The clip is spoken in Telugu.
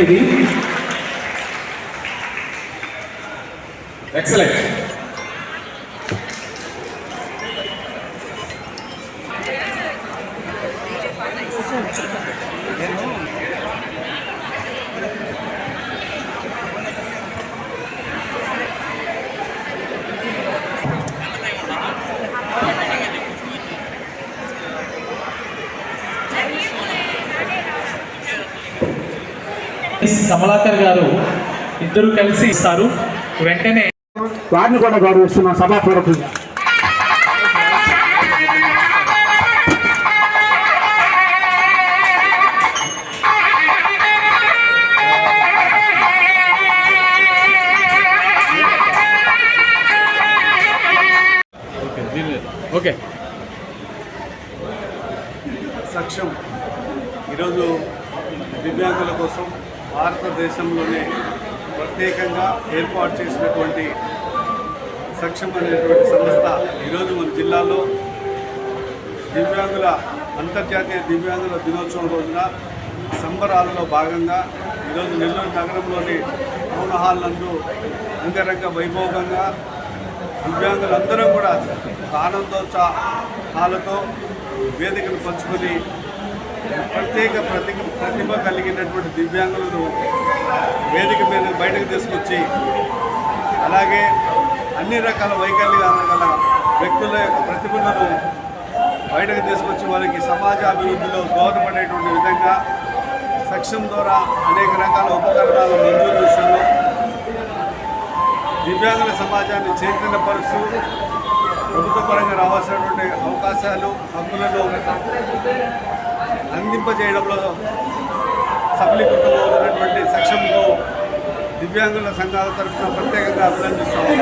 Excellent. Excellent. కమలాకర్ గారు ఇద్దరు కలిసి ఇస్తారు. వెంటనే వారిని కూడా గౌరవిస్తున్నాం సభాపూర్వకంగా ఓకే. సక్షం ఈరోజు దివ్యాంగుల కోసం భారతదేశంలోనే ప్రత్యేకంగా ఏర్పాటు చేసినటువంటి సక్షమ అనేటువంటి సంస్థ ఈరోజు మన జిల్లాలో దివ్యాంగుల అంతర్జాతీయ దివ్యాంగుల దినోత్సవం రోజున సంబరాలలో భాగంగా ఈరోజు నెల్లూరు నగరంలోని టౌన్ హాల్ నందు అంగరంగ వైభోగంగా దివ్యాంగులందరూ కూడా ఆనందోత్సాహాలతో వేదికను పంచుకొని ప్రత్యేక ప్రతి ప్రతిభ కలిగినటువంటి దివ్యాంగులను వేదిక మీద బయటకు తీసుకొచ్చి అలాగే అన్ని రకాల వైకల్యాలు గల వ్యక్తుల యొక్క ప్రతిభలను బయటకు తీసుకొచ్చి వాళ్ళకి సమాజ అభివృద్ధిలో దోహదపడేటువంటి విధంగా సక్షం ద్వారా అనేక రకాల ఉపకరణాలు మంజూరు విషయంలో దివ్యాంగుల సమాజాన్ని చైతన్యపరుస్తూ ప్రభుత్వ పరంగా రావాల్సినటువంటి అవకాశాలు హక్కులను అందింపజేయడంలో సఫలీకృతమవుతున్నటువంటి సక్షంకు దివ్యాంగుల సంఘాల తరఫున ప్రత్యేకంగా అభినందిస్తాము.